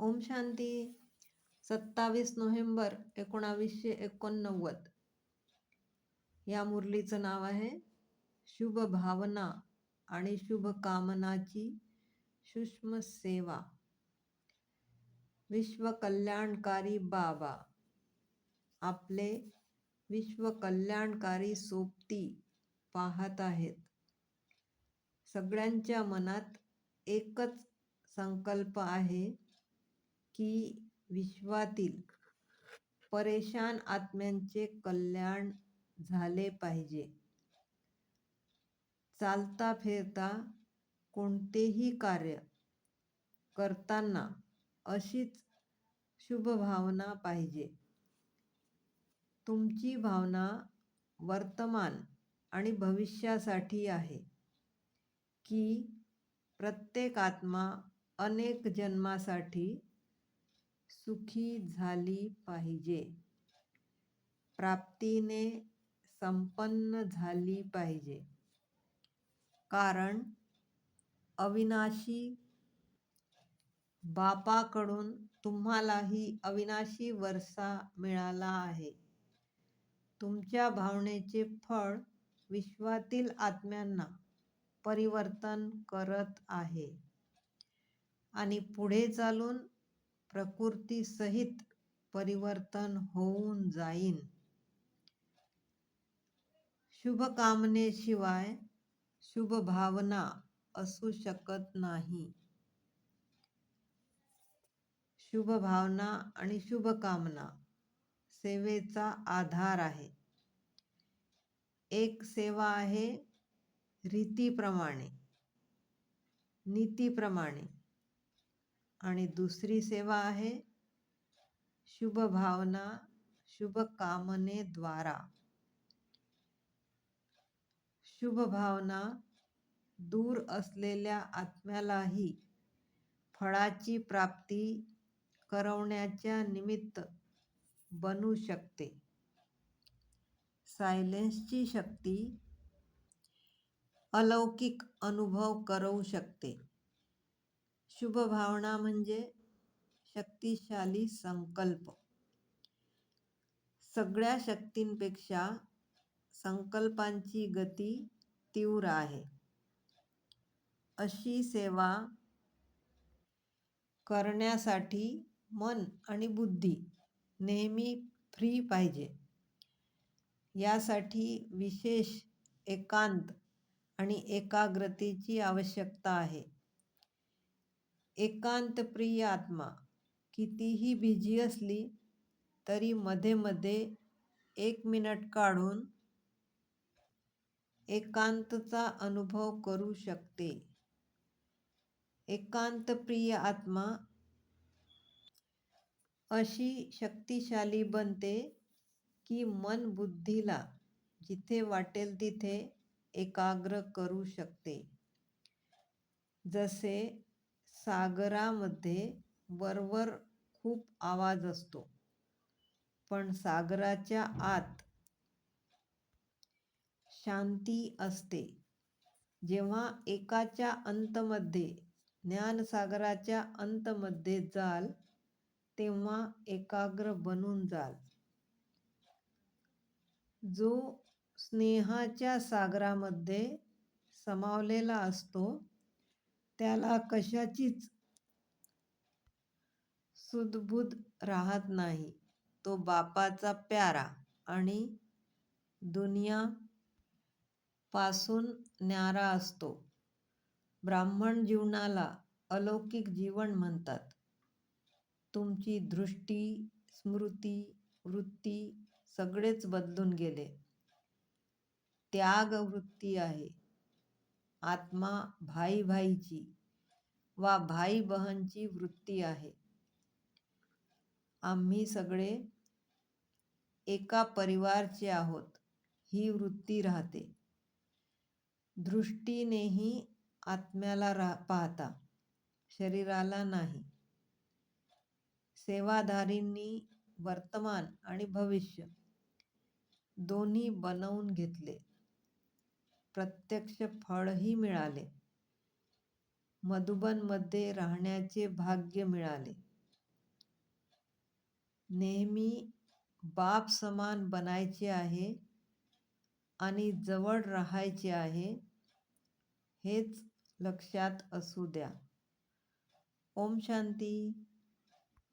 ओम शांती. सत्तावीस नोव्हेंबर एकोणावीसशे एकोणनव्वद. या मुरलीचं नाव आहे शुभ भावना आणि शुभ कामनाची सूक्ष्म सेवा. विश्वकल्याणकारी बाबा. आपले विश्वकल्याणकारी सोबती पाहत आहेत. सगळ्यांच्या मनात एकच संकल्प आहे की विश्वातील परेशान आत्म्यांचे कल्याण झाले पाहिजे. चालता फिरता कोणतेही कार्य करताना अशीच शुभ भावना पाहिजे. तुमची भावना वर्तमान आणि भविष्यासाठी आहे की प्रत्येक आत्मा अनेक जन्मासाठी सुखी झाली पाहिजे. प्राप्तीने संपन्न झाली पाहिजे. कारण अविनाशी बापाकडून तुम्हालाही अविनाशी वर्षा मिळाला आहे. तुमच्या भावनेचे फळ विश्वातील आत्म्यांना परिवर्तन करत आहे. आणि पुढे चालून प्रकृतीसहित परिवर्तन होऊन जाईन. शुभकामनेशिवाय शुभ भावना असू शकत नाही. शुभ भावना आणि शुभकामना सेवेचा आधार आहे. एक सेवा आहे रीतीप्रमाणे नीतीप्रमाणे. आणि दुसरी सेवा आहे शुभ भावना शुभ कामनेद्वारा शुभ भावना दूर असलेल्या आत्म्यालाही फळाची प्राप्ती करवण्याच्या निमित्त बनू शकते. सायलेन्सची शक्ती अलौकिक अनुभव करवू शकते. शुभ भावना म्हणजे शक्तिशाली संकल्प. सगळ्या शक्तींपेक्षा संकल्पांची गती तीव्र आहे. अशी सेवा करण्यासाठी मन आणि बुद्धी नेहमी फ्री पाहिजे. यासाठी विशेष एकांत आणि एकाग्रतेची आवश्यकता आहे. एकांतप्रिय आत्मा. कितीही बिझी असली तरी मध्ये मध्ये एक मिनिट काढून एकांतचा अनुभव करू शकते. एकांतप्रिय आत्मा अशी शक्तिशाली बनते की मन बुद्धीला जिथे वाटेल तिथे एकाग्र करू शकते. जसे सागरामध्ये वरवर खूप आवाज असतो. पण सागराच्या आत शांती असते. जेव्हा एकाच्या अंतमध्ये ज्ञानसागराच्या अंतमध्ये जाल तेव्हा एकाग्र बनून जाल. जो स्नेहाच्या सागरामध्ये समावलेला असतो त्याला कशाचीच सुदबुद राहत नाही. तो बापाचा प्यारा आणि दुनिया पासून न्यारा असतो. ब्राह्मण जीवनाला अलौकिक जीवन म्हणतात. तुमची दृष्टी स्मृती वृत्ती सगळेच बदलून गेले. त्याग वृत्ती आहे. आत्मा भाई भाईची वा भाई बहनची वृत्ती आहे. आम्ही सगळे एका परिवारचे आहोत ही वृत्ती राहते. दृष्टीनेही आत्म्याला रा पाहता शरीराला नाही. सेवाधारींनी वर्तमान आणि भविष्य दोन्ही बनवून घेतले. प्रत्यक्ष फळही मिळाले. मधुबनमध्ये राहण्याचे भाग्य मिळाले. नेहमी बाप समान बनायचे आहे आणि जवळ राहायचे आहे हेच लक्षात असू द्या. ओम शांती.